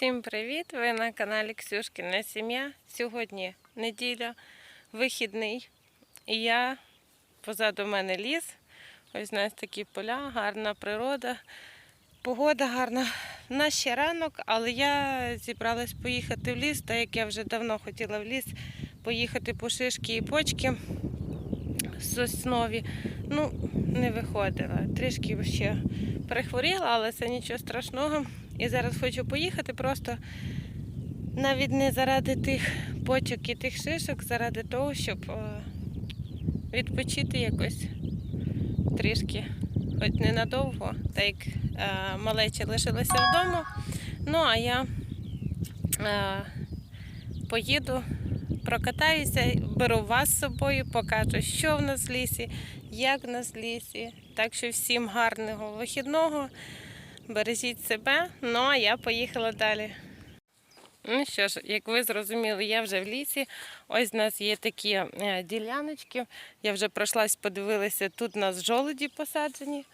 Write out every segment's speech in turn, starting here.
Всім привіт! Ви на каналі Ксюшкіна Сім'я. Сьогодні неділя, вихідний. І я позаду мене ліс. Ось у нас такі поля, гарна природа, погода гарна. У нас ще ранок, але я зібралась поїхати в ліс, так як я вже давно хотіла в ліс поїхати по шишки і почки соснові. Ну, не виходила. Трішки ще перехворіла, але це нічого страшного. І зараз хочу поїхати просто навіть не заради тих почок і тих шишок, заради того, щоб е, відпочити якось трішки, хоч ненадовго, так як е, малеча лишилася вдома. Ну, а я е, поїду, прокатаюся, беру вас з собою, покажу, що в нас в лісі, як в нас в лісі. Так що всім гарного вихідного. Бережіть себе, ну а я поїхала далі. Ну що ж, як ви зрозуміли, я вже в лісі. Ось у нас є такі е, діляночки. Я вже пройшлась, подивилася, тут у нас жолуді посаджені.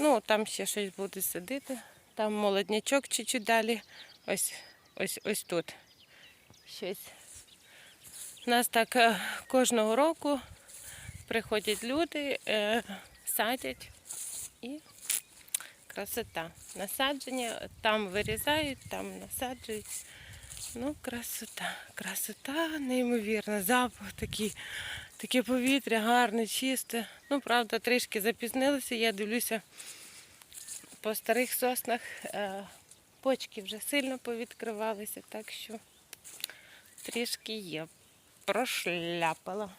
Ну, там ще щось буде садити. Там молоднячок чуть-чуть далі. Ось, ось, ось тут. Щось. У нас так е, кожного року приходять люди, е, садять і красота. Насадження, там вирізають, там насаджують. Ну, красота, красота неймовірна. Запах такий, таке повітря гарне, чисте. Ну, правда, трішки запізнилися. Я дивлюся по старих соснах. е, Почки вже сильно повідкривалися, так що трішки є. Прошляпала.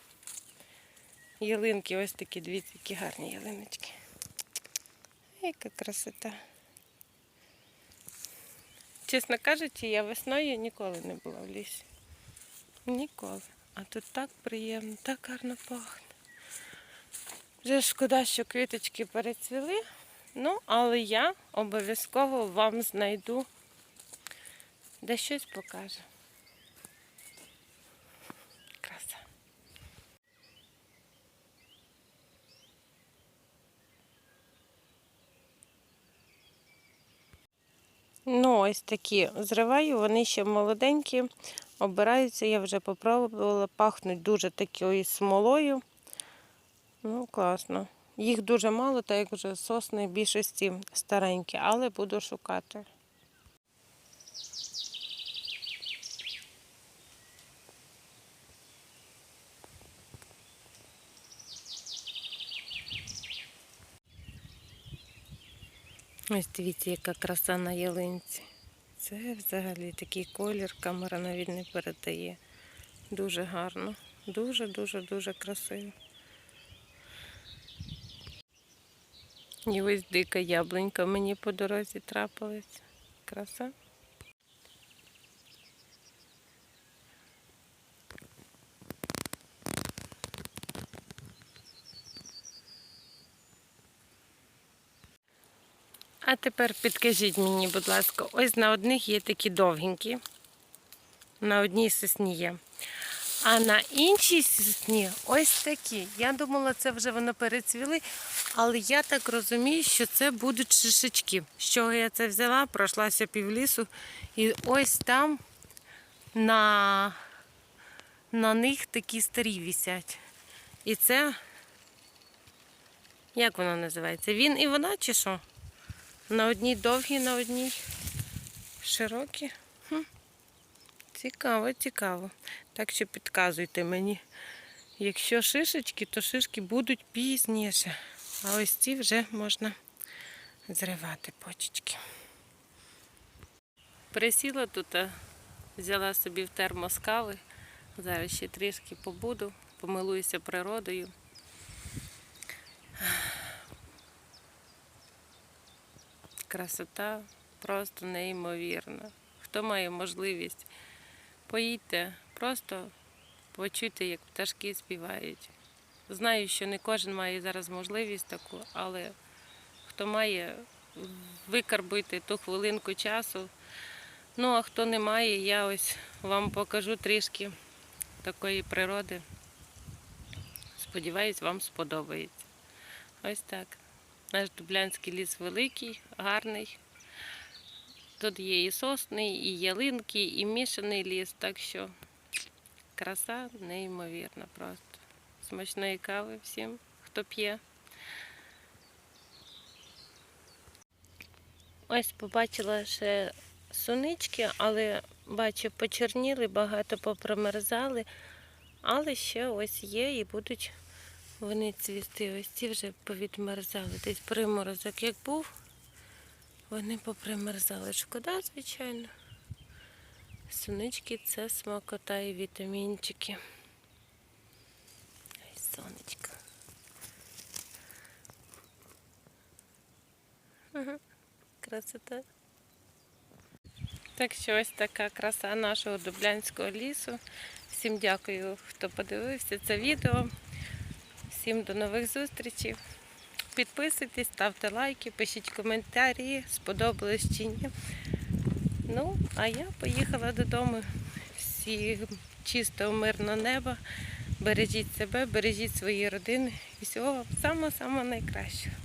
Ялинки ось такі, дивіться, які гарні ялиночки. Яка красота. Чесно кажучи, я весною ніколи не була в лісі. Ніколи. А тут так приємно, так гарно пахне. Вже шкода, що квіточки перецвіли. Ну, але я обов'язково вам знайду, де щось покажу. Краса. Ось такі зриваю, вони ще молоденькі, обираються, я вже попробувала, пахнуть дуже такою смолою. Ну, класно. Їх дуже мало, так як вже сосни більшості старенькі, але буду шукати. Ось дивіться, яка краса на ялинці. Це взагалі такий колір, камера навіть не передає. Дуже гарно. Дуже-дуже дуже красиво. І ось дика яблунька мені по дорозі трапилась. Краса. А тепер підкажіть мені, будь ласка, ось на одних є такі довгенькі, на одній сосні є. А на іншій сосні ось такі. Я думала, це вже воно перецвіли, але я так розумію, що це будуть шишечки. З чого я це взяла? Пройшлася півлісу, і ось там на, на них такі старі висять. І це, як воно називається? Він і вона чи що? На одній довгі, на одній широкі. Хм. Цікаво, цікаво. Так що підказуйте мені. Якщо шишечки, то шишки будуть пізніше. А ось ці вже можна зривати почечки. Присіла тут, взяла собі в термос кави. Зараз ще трішки побуду, помилуюся природою. Красота просто неймовірна. Хто має можливість, поїдьте, просто почуйте, як пташки співають. Знаю, що не кожен має зараз можливість таку, але хто має, викарбуйте ту хвилинку часу. Ну, а хто не має, я ось вам покажу трішки такої природи. Сподіваюсь, вам сподобається. Ось так. Наш Дублянський ліс великий, гарний. Тут є і сосни, і ялинки, і мішаний ліс, так що краса неймовірна просто. Смачної кави всім, хто п'є. Ось побачила ще сунички, але бачу, почерніли, багато попромерзали. Але ще ось є і будуть вони цвісти. Ось ці вже повідмерзали. Десь приморозок як був, вони попримерзали. Шкода, звичайно. Сунички це смакота і вітамінчики. Ой, сонечко. Красота. Так що ось така краса нашого Дублянського лісу. Всім дякую, хто подивився це відео. Всім до нових зустрічей. Підписуйтесь, ставте лайки, пишіть коментарі, сподобалось чи ні. Ну, а я поїхала додому. Всі чистого, мирного неба. Бережіть себе, бережіть свої родини і всього самого-самого найкращого.